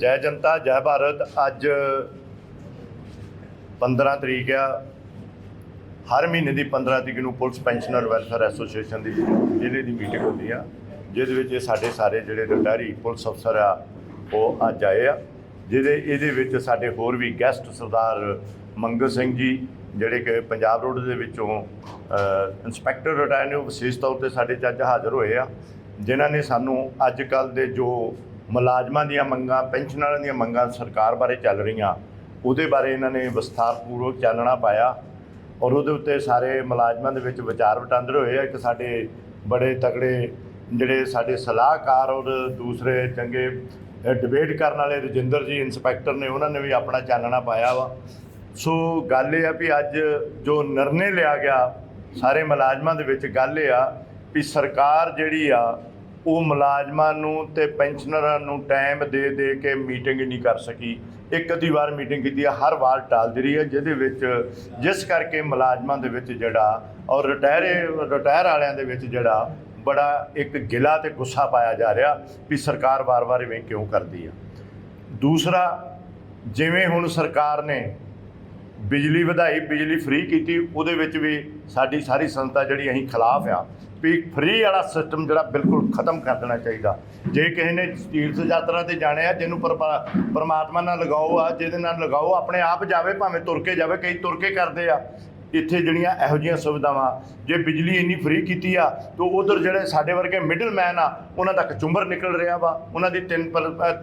ਜੈ ਜਨਤਾ ਜੈ ਭਾਰਤ। ਅੱਜ 15 ਤਰੀਕ ਆ। ਹਰ ਮਹੀਨੇ ਦੀ 15 ਤਰੀਕ ਨੂੰ ਪੁਲਿਸ ਪੈਨਸ਼ਨਰ ਵੈਲਫੇਅਰ ਐਸੋਸੀਏਸ਼ਨ ਦੀ ਜ਼ਿਲ੍ਹੇ ਦੀ ਮੀਟਿੰਗ ਹੁੰਦੀ ਆ ਜਿਹਦੇ ਵਿੱਚ ਇਹ ਸਾਡੇ ਸਾਰੇ ਜਿਹੜੇ ਰਿਟਾਇਰੀ ਪੁਲਿਸ ਅਫਸਰ ਆ ਉਹ ਅੱਜ ਆਏ ਆ। ਜਿਹਦੇ ਇਹਦੇ ਵਿੱਚ ਸਾਡੇ ਹੋਰ ਵੀ ਗੈਸਟ ਸਰਦਾਰ ਮੰਗਲ ਸਿੰਘ ਜੀ ਜਿਹੜੇ ਕਿ ਪੰਜਾਬ ਰੋਡ ਦੇ ਵਿੱਚੋਂ ਅ, ਇੰਸਪੈਕਟਰ ਰਿਟਾਇਰ ਨੇ ਉਹ ਵਿਸ਼ੇਸ਼ ਤੌਰ ਤੇ ਸਾਡੇ ਜੱਜ ਹਾਜ਼ਰ ਹੋਏ ਆ। ਜਿਨ੍ਹਾਂ ਨੇ ਸਾਨੂੰ ਅੱਜ ਕੱਲ ਦੇ ਜੋ ਮੁਲਾਜ਼ਮਾਂ ਦੀਆਂ ਮੰਗਾਂ ਪੈਨਸ਼ਨਰਾਂ ਦੀਆਂ ਮੰਗਾਂ ਸਰਕਾਰ ਬਾਰੇ ਚੱਲ ਰਹੀਆਂ। ਉਹਦੇ ਬਾਰੇ ਇਹਨਾਂ ਨੇ ਵਿਸਥਾਰਪੂਰਵਕ ਚਾਨਣਾ ਪਾਇਆ ਔਰ ਉਹਦੇ ਉੱਤੇ ਸਾਰੇ ਮੁਲਾਜ਼ਮਾਂ ਦੇ ਵਿੱਚ ਵਿਚਾਰ ਵਟਾਂਦਰ ਹੋਏ ਆ। ਕਿ ਸਾਡੇ ਬੜੇ ਤਗੜੇ ਜਿਹੜੇ ਸਾਡੇ ਸਲਾਹਕਾਰ ਔਰ ਦੂਸਰੇ ਚੰਗੇ ਡਿਬੇਟ ਕਰਨ ਵਾਲੇ ਰਜਿੰਦਰ ਜੀ ਇੰਸਪੈਕਟਰ ਨੇ, ਉਹਨਾਂ ਨੇ ਵੀ ਆਪਣਾ ਚਾਨਣਾ ਪਾਇਆ ਵਾ। ਸੋ ਗੱਲ ਇਹ ਆ ਵੀ ਅੱਜ ਜੋ ਨਿਰਣੇ ਲਿਆ ਗਿਆ ਸਾਰੇ ਮੁਲਾਜ਼ਮਾਂ ਦੇ ਵਿੱਚ ਗੱਲ ਇਹ ਆ ਵੀ ਸਰਕਾਰ ਜਿਹੜੀ ਆ ਉਹ ਮੁਲਾਜ਼ਮਾਂ ਨੂੰ ਤੇ ਪੈਨਸ਼ਨਰਾਂ ਨੂੰ ਟਾਈਮ ਦੇ ਦੇ ਕੇ ਮੀਟਿੰਗ ਨਹੀਂ ਕਰ ਸਕੀ। ਇੱਕ ਅੱਧੀ ਵਾਰ ਮੀਟਿੰਗ ਕੀਤੀ ਆ, ਹਰ ਵਾਰ ਟਾਲਦੀ ਰਹੀ ਹੈ ਜਿਹਦੇ ਵਿੱਚ, ਜਿਸ ਕਰਕੇ ਮੁਲਾਜ਼ਮਾਂ ਦੇ ਵਿੱਚ ਜਿਹੜਾ, ਔਰ ਰਿਟਾਇਰ ਰਿਟਾਇਰ ਵਾਲਿਆਂ ਦੇ ਵਿੱਚ ਜਿਹੜਾ ਬੜਾ ਇੱਕ ਗਿਲਾ ਤੇ ਗੁੱਸਾ ਪਾਇਆ ਜਾ ਰਿਹਾ ਵੀ ਸਰਕਾਰ ਵਾਰ-ਵਾਰ ਇਵੇਂ ਕਿਉਂ ਕਰਦੀ ਆ। ਦੂਸਰਾ, ਜਿਵੇਂ ਹੁਣ ਸਰਕਾਰ ਨੇ ਬਿਜਲੀ ਵਧਾਈ, ਬਿਜਲੀ ਫ੍ਰੀ ਕੀਤੀ, ਉਹਦੇ ਵਿੱਚ ਵੀ ਸਾਡੀ ਸਾਰੀ ਸੰਸਥਾ ਜਿਹੜੀ ਅਸੀਂ ਖਿਲਾਫ ਆ ਵੀ ਫ੍ਰੀ ਵਾਲਾ ਸਿਸਟਮ ਜਿਹੜਾ ਬਿਲਕੁਲ ਖਤਮ ਕਰ ਦੇਣਾ ਚਾਹੀਦਾ। ਜੇ ਕਿਸੇ ਨੇ ਤੀਰਥ ਯਾਤਰਾ ਤੇ ਜਾਣੇ ਆ ਜਿਹਨੂੰ ਪਰਮਾਤਮਾ ਨਾਲ ਲਗਾਓ ਆ, ਜਿਹਦੇ ਨਾਲ ਲਗਾਓ, ਆਪਣੇ ਆਪ ਜਾਵੇ, ਭਾਵੇਂ ਤੁਰ ਕੇ ਜਾਵੇ, ਕਈ ਤੁਰ ਕੇ ਕਰਦੇ ਆ। ਇੱਥੇ ਜਿਹੜੀਆਂ ਇਹੋ ਜਿਹੀਆਂ ਸੁਵਿਧਾਵਾਂ, ਜੇ ਬਿਜਲੀ ਇੰਨੀ ਫ੍ਰੀ ਕੀਤੀ ਆ, ਤਾਂ ਉਧਰ ਜਿਹੜੇ ਸਾਡੇ ਵਰਗੇ ਮਿਡਲਮੈਨ ਆ, ਉਹਨਾਂ ਦਾ ਕਚੁੰਬਰ ਨਿਕਲ ਰਿਹਾ ਵਾ। ਉਹਨਾਂ ਦੀ 3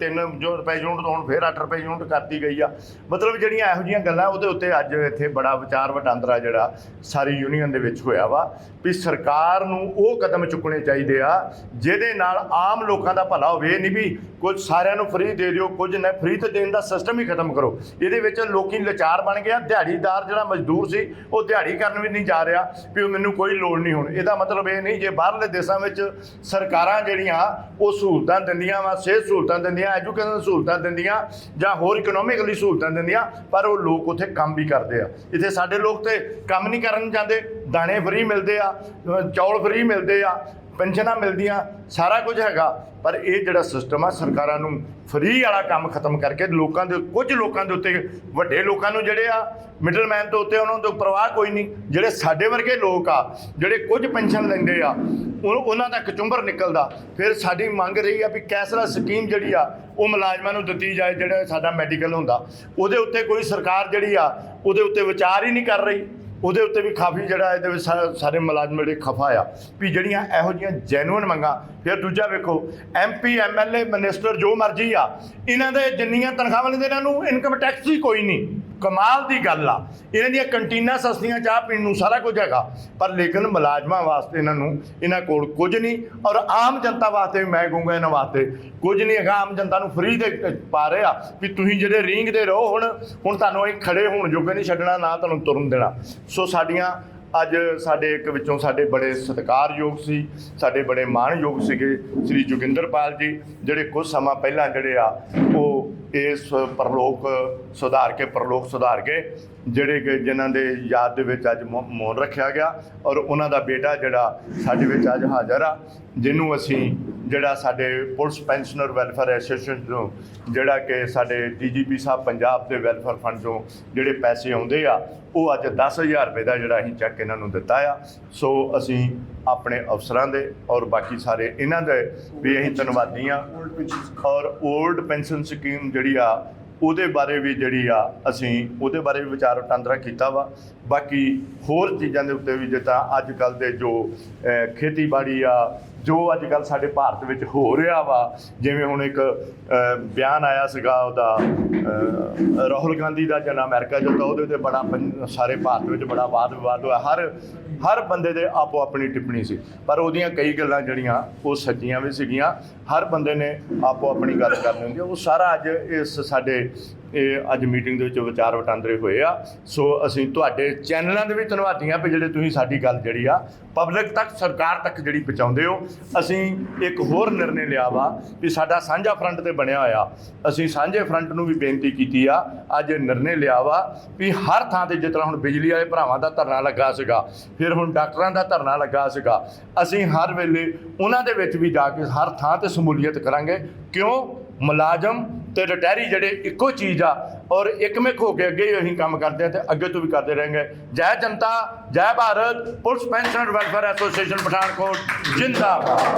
ਤਿੰਨ ਜੋ ਰੁਪਏ ਯੂਨਿਟ ਤੋਂ ਹੁਣ ਫੇਰ 8 ਰੁਪਏ ਯੂਨਿਟ ਕਰਤੀ ਗਈ ਆ। ਮਤਲਬ ਜਿਹੜੀਆਂ ਇਹੋ ਜਿਹੀਆਂ ਗੱਲਾਂ ਉਹਦੇ ਉੱਤੇ ਅੱਜ ਇੱਥੇ ਬੜਾ ਵਿਚਾਰ ਵਟਾਂਦਰਾ ਜਿਹੜਾ ਸਾਰੀ ਯੂਨੀਅਨ ਦੇ ਵਿੱਚ ਹੋਇਆ ਵਾ ਵੀ ਸਰਕਾਰ ਨੂੰ ਉਹ ਕਦਮ ਚੁੱਕਣੇ ਚਾਹੀਦੇ ਆ, ਜਿਹਦੇ ਨਾਲ ਆਮ ਲੋਕਾਂ ਦਾ ਭਲਾ ਹੋਵੇ। ਨਹੀਂ ਵੀ ਕੁਝ ਸਾਰਿਆਂ ਨੂੰ ਫ੍ਰੀ ਦੇ ਦਿਓ, ਕੁਝ ਨਾ ਫ੍ਰੀ ਤੇ ਦੇਣ ਦਾ ਸਿਸਟਮ ਹੀ ਖਤਮ ਕਰੋ। ਇਹਦੇ ਵਿੱਚ ਲੋਕੀ ਲਾਚਾਰ ਬਣ ਗਿਆ ਦਿਹਾੜੀਦਾਰ ਜਿਹੜਾ ਮਜ਼ਦੂਰ ਸੀ, ਉਹ ਉਹ ਦਿਹਾੜੀ ਕਰਨ ਵੀ ਨਹੀਂ ਜਾ ਰਿਹਾ ਵੀ ਉਹ ਮੈਨੂੰ ਕੋਈ ਲੋੜ ਨਹੀਂ ਹੁਣ। ਇਹਦਾ ਮਤਲਬ ਇਹ ਨਹੀਂ, ਜੇ ਬਾਹਰਲੇ ਦੇਸ਼ਾਂ ਵਿੱਚ ਸਰਕਾਰਾਂ ਜਿਹੜੀਆਂ ਉਹ ਸਹੂਲਤਾਂ ਦਿੰਦੀਆਂ ਵਾ, ਸਿਹਤ ਸਹੂਲਤਾਂ ਦਿੰਦੀਆਂ, ਐਜੂਕੇਸ਼ਨ ਸਹੂਲਤਾਂ ਦਿੰਦੀਆਂ ਜਾਂ ਹੋਰ ਇਕਨੋਮਿਕਲੀ ਸਹੂਲਤਾਂ ਦਿੰਦੀਆਂ, ਪਰ ਉਹ ਲੋਕ ਉੱਥੇ ਕੰਮ ਵੀ ਕਰਦੇ ਆ। ਇੱਥੇ ਸਾਡੇ ਲੋਕ ਤੇ ਕੰਮ ਨਹੀਂ ਕਰਨ ਜਾਂਦੇ, ਦਾਣੇ ਫ੍ਰੀ ਮਿਲਦੇ ਆ ਚੌਲ ਫ੍ਰੀ ਮਿਲਦੇ ਆ ਪੈਨਸ਼ਨਾਂ ਮਿਲਦੀਆਂ, ਸਾਰਾ ਕੁਝ ਹੈਗਾ, ਪਰ ਇਹ ਜਿਹੜਾ ਸਿਸਟਮ ਆ, ਸਰਕਾਰਾਂ ਨੂੰ ਫਰੀ ਵਾਲਾ ਕੰਮ ਖਤਮ ਕਰਕੇ ਲੋਕਾਂ ਦੇ, ਕੁਝ ਲੋਕਾਂ ਦੇ ਉੱਤੇ, ਵੱਡੇ ਲੋਕਾਂ ਨੂੰ ਜਿਹੜੇ ਆ ਮਿਡਲਮੈਨ ਤੋਂ ਉੱਤੇ, ਉਹਨਾਂ ਤੋਂ ਪਰਵਾਹ ਕੋਈ ਨਹੀਂ। ਜਿਹੜੇ ਸਾਡੇ ਵਰਗੇ ਲੋਕ ਆ, ਜਿਹੜੇ ਕੁਝ ਪੈਨਸ਼ਨ ਲੈਂਦੇ ਆ, ਉਹ- ਉਹਨਾਂ ਦਾ ਕਚੁੰਬਰ ਨਿਕਲਦਾ। ਫਿਰ ਸਾਡੀ ਮੰਗ ਰਹੀ ਆ ਵੀ ਕੈਸਰਾ ਸਕੀਮ ਜਿਹੜੀ ਆ, ਉਹ ਮੁਲਾਜ਼ਮਾਂ ਨੂੰ ਦਿੱਤੀ ਜਾਏ, ਜਿਹੜਾ ਸਾਡਾ ਮੈਡੀਕਲ ਹੁੰਦਾ। ਉਹਦੇ ਉੱਤੇ ਕੋਈ ਸਰਕਾਰ ਜਿਹੜੀ ਆ, ਉਹਦੇ ਉੱਤੇ ਵਿਚਾਰ ਹੀ ਨਹੀਂ ਕਰ ਰਹੀ। ਉਹਦੇ ਉੱਤੇ ਵੀ ਕਾਫੀ ਜਿਹੜਾ ਇਹਦੇ ਵਿੱਚ ਸਾ- ਸਾਰੇ ਮੁਲਾਜ਼ਮ ਜਿਹੜੇ ਖਫਾ ਆ, ਵੀ ਜਿਹੜੀਆਂ ਇਹੋ ਜਿਹੀਆਂ ਜੈਨੂਇਨ ਮੰਗਾਂ, ਫਿਰ ਦੂਜਾ ਵੇਖੋ ਐਮਪੀ ਐਮਐਲਏ ਮਿਨਿਸਟਰ ਜੋ ਮਰਜ਼ੀ ਆ, ਇਹਨਾਂ ਦੇ ਜਿੰਨੀਆਂ ਤਨਖਾਹਾਂ ਲੈਂਦੇ ਇਹਨਾਂ ਨੂੰ ਇਨਕਮ ਟੈਕਸ ਹੀ ਕੋਈ ਨਹੀਂ। ਕਮਾਲ ਦੀ ਗੱਲ ਆ। ਇਹਨਾਂ ਦੀਆਂ ਕੰਟੀਨਾਂ ਸਸਤੀਆਂ ਚਾਹ ਪੀਣ ਨੂੰ ਸਾਰਾ ਕੁਝ ਹੈਗਾ, ਪਰ ਲੇਕਿਨ ਮੁਲਾਜ਼ਮਾਂ ਵਾਸਤੇ ਇਹਨਾਂ ਨੂੰ, ਇਹਨਾਂ ਕੋਲ ਕੁਝ ਨਹੀਂ, ਔਰ ਆਮ ਜਨਤਾ ਵਾਸਤੇ ਵੀ ਮੈਂ ਕਹੂੰਗਾ ਇਹਨਾਂ ਵਾਸਤੇ, ਕੁਝ ਨਹੀਂ ਹੈਗਾ, ਆਮ ਜਨਤਾ ਨੂੰ ਫ੍ਰੀ ਦੇ ਪਾ ਰਹੇ ਆ ਵੀ ਤੁਸੀਂ ਜਿਹੜੇ ਰੀਂਗ ਦੇ ਰਹੋ ਹੁਣ ਹੁਣ ਤੁਹਾਨੂੰ ਅਸੀਂ ਖੜੇ ਹੋਣ ਜੋਗੇ ਨਹੀਂ ਛੱਡਣਾ, ਨਾ ਤੁਹਾਨੂੰ ਤੁਰਨ ਦੇਣਾ। ਸੋ ਸਾਡੀਆਂ ਅੱਜ ਸਾਡੇ ਇੱਕ ਵਿੱਚੋਂ ਸਾਡੇ ਬੜੇ ਸਤਿਕਾਰਯੋਗ ਸੀ, ਸਾਡੇ ਬੜੇ ਮਾਣਯੋਗ ਸੀਗੇ ਸ੍ਰੀ ਜੋਗਿੰਦਰਪਾਲ ਜੀ, ਜਿਹੜੇ ਕੁਝ ਸਮਾਂ ਪਹਿਲਾਂ ਜਿਹੜੇ ਆ, ਉਹ ਇਸ ਪਰਲੋਕ ਸੁਧਾਰ ਕੇ, ਪਰਲੋਕ ਸੁਧਾਰ ਕੇ, ਜਿਹੜੇ ਕਿ ਜਿਨ੍ਹਾਂ ਦੇ ਯਾਦ ਦੇ ਵਿੱਚ ਅੱਜ ਮੌ- ਮੌਨ ਰੱਖਿਆ ਗਿਆ ਔਰ ਉਹਨਾਂ ਦਾ ਬੇਟਾ ਜਿਹੜਾ ਸਾਡੇ ਵਿੱਚ ਅੱਜ ਹਾਜ਼ਰ ਆ, ਜਿਹਨੂੰ ਅਸੀਂ ਜਿਹੜਾ ਸਾਡੇ ਪੁਲਿਸ ਪੈਨਸ਼ਨਰ ਵੈਲਫੇਅਰ ਐਸੋਸੀਏਸ਼ਨ ਤੋਂ ਜਿਹੜਾ ਕਿ ਸਾਡੇ ਡੀਜੀਪੀ ਸਾਹਿਬ ਪੰਜਾਬ ਦੇ ਵੈਲਫੇਅਰ ਫੰਡ ਤੋਂ ਜਿਹੜੇ ਪੈਸੇ ਆਉਂਦੇ ਆ ਉਹ ਅੱਜ 10000 ਰੁਪਏ ਦਾ ਜਿਹੜਾ ਅਸੀਂ ਚੈੱਕ ਇਹਨਾਂ ਨੂੰ ਦਿੱਤਾ ਆ। ਸੋ ਅਸੀਂ ਆਪਣੇ ਅਫਸਰਾਂ ਦੇ ਔਰ ਬਾਕੀ ਸਾਰੇ ਇਹਨਾਂ ਦੇ ਵੀ ਅਸੀਂ ਧੰਨਵਾਦੀ ਆ ਔਰ 올ਡ ਪੈਨਸ਼ਨ ਸਕੀਮ ਜਿਹੜੀ ਆ, ਉਹਦੇ ਬਾਰੇ ਵੀ ਜਿਹੜੀ ਆ, ਅਸੀਂ ਉਹਦੇ ਬਾਰੇ ਵੀ ਵਿਚਾਰ ਵਟਾਂਦਰਾ ਕੀਤਾ ਵਾ। ਬਾਕੀ ਹੋਰ ਚੀਜ਼ਾਂ ਦੇ ਉੱਤੇ ਵੀ ਜਿੱਦਾਂ ਅੱਜ ਕੱਲ ਦੇ ਜੋ ਖੇਤੀਬਾੜੀ ਆ ਜੋ ਅੱਜ ਕੱਲ ਸਾਡੇ ਭਾਰਤ ਵਿੱਚ ਹੋ ਰਿਹਾ ਵਾ, ਜਿਵੇਂ ਹੁਣ ਇੱਕ ਬਿਆਨ ਆਇਆ ਸੀਗਾ ਉਹਦਾ ਰਾਹੁਲ ਗਾਂਧੀ ਦਾ ਜਨ ਅਮਰੀਕਾ ਜਾਂਦਾ ਉਹਦੇ ਤੇ ਬੜਾ ਪੰ- ਸਾਰੇ ਭਾਰਤ ਵਿੱਚ ਬੜਾ ਵਾਦ ਵਿਵਾਦ ਹੋਇਆ। ਹਰ ਹਰ ਬੰਦੇ ਦੇ ਆਪੋ ਆਪਣੀ ਟਿੱਪਣੀ ਸੀ, ਪਰ ਉਹਦੀਆਂ ਕਈ ਗੱਲਾਂ ਜਿਹੜੀਆਂ, ਉਹ ਸੱਚੀਆਂ ਵੀ ਸੀਗੀਆਂ। ਹਰ ਬੰਦੇ ਨੇ ਆਪੋ ਆਪਣੀ ਗੱਲ ਕਰਨੀ ਹੁੰਦੀ ਆ। ਉਹ ਸਾਰਾ ਅੱਜ ਇਸ ਸਾਡੇ, ਇਹ ਅੱਜ ਮੀਟਿੰਗ ਦੇ ਵਿੱਚ ਵਿਚਾਰ ਵਟਾਂਦਰੇ ਹੋਏ ਆ। ਸੋ ਅਸੀਂ ਤੁਹਾਡੇ ਚੈਨਲਾਂ ਦੇ ਵੀ ਧੰਨਵਾਦੀ ਹਾਂ ਵੀ ਜਿਹੜੇ ਤੁਸੀਂ ਸਾਡੀ ਗੱਲ ਜਿਹੜੀ ਆ, ਪਬਲਿਕ ਤੱਕ, ਸਰਕਾਰ ਤੱਕ ਜਿਹੜੀ ਪਹੁੰਚਾਉਂਦੇ ਹੋ। ਅਸੀਂ ਇੱਕ ਹੋਰ ਨਿਰਣੇ ਲਿਆ ਵਾ ਵੀ ਸਾਡਾ ਸਾਂਝਾ ਫਰੰਟ ਤੇ ਬਣਿਆ ਹੋਇਆ। ਅਸੀਂ ਸਾਂਝੇ ਫਰੰਟ ਨੂੰ ਵੀ ਬੇਨਤੀ ਕੀਤੀ ਆ। ਅੱਜ ਇਹ ਨਿਰਣੇ ਲਿਆ ਵਾ ਵੀ ਹਰ ਥਾਂ ਤੇ ਜਿਸ ਤਰ੍ਹਾਂ ਹੁਣ ਬਿਜਲੀ ਵਾਲੇ ਭਰਾਵਾਂ ਦਾ ਧਰਨਾ ਲੱਗਾ ਸੀਗਾ, ਫਿਰ ਹੁਣ ਡਾਕਟਰਾਂ ਦਾ ਧਰਨਾ ਲੱਗਾ ਸੀਗਾ, ਅਸੀਂ ਹਰ ਵੇਲੇ ਉਹਨਾਂ ਦੇ ਵਿੱਚ ਵੀ ਜਾ ਕੇ ਹਰ ਥਾਂ ਤੇ ਸ਼ਮੂਲੀਅਤ ਕਰਾਂਗੇ। ਕਿਉਂ? ਮੁਲਾਜ਼ਮ ਤੇ ਰਿਟਾਇਰੀ ਜਿਹੜੇ ਇੱਕੋ ਚੀਜ਼ ਆ, ਔਰ ਇੱਕਮਿਕ ਹੋ ਕੇ ਅੱਗੇ ਹੀ ਅਸੀਂ ਕੰਮ ਕਰਦੇ ਆ ਤੇ ਅੱਗੇ ਤੋਂ ਵੀ ਕਰਦੇ ਰਹਾਂਗੇ ਜੈ ਜਨਤਾ, ਜੈ Bharat, police pension welfare association Pathankot, ਜਿੰਦਾਬਾਦ।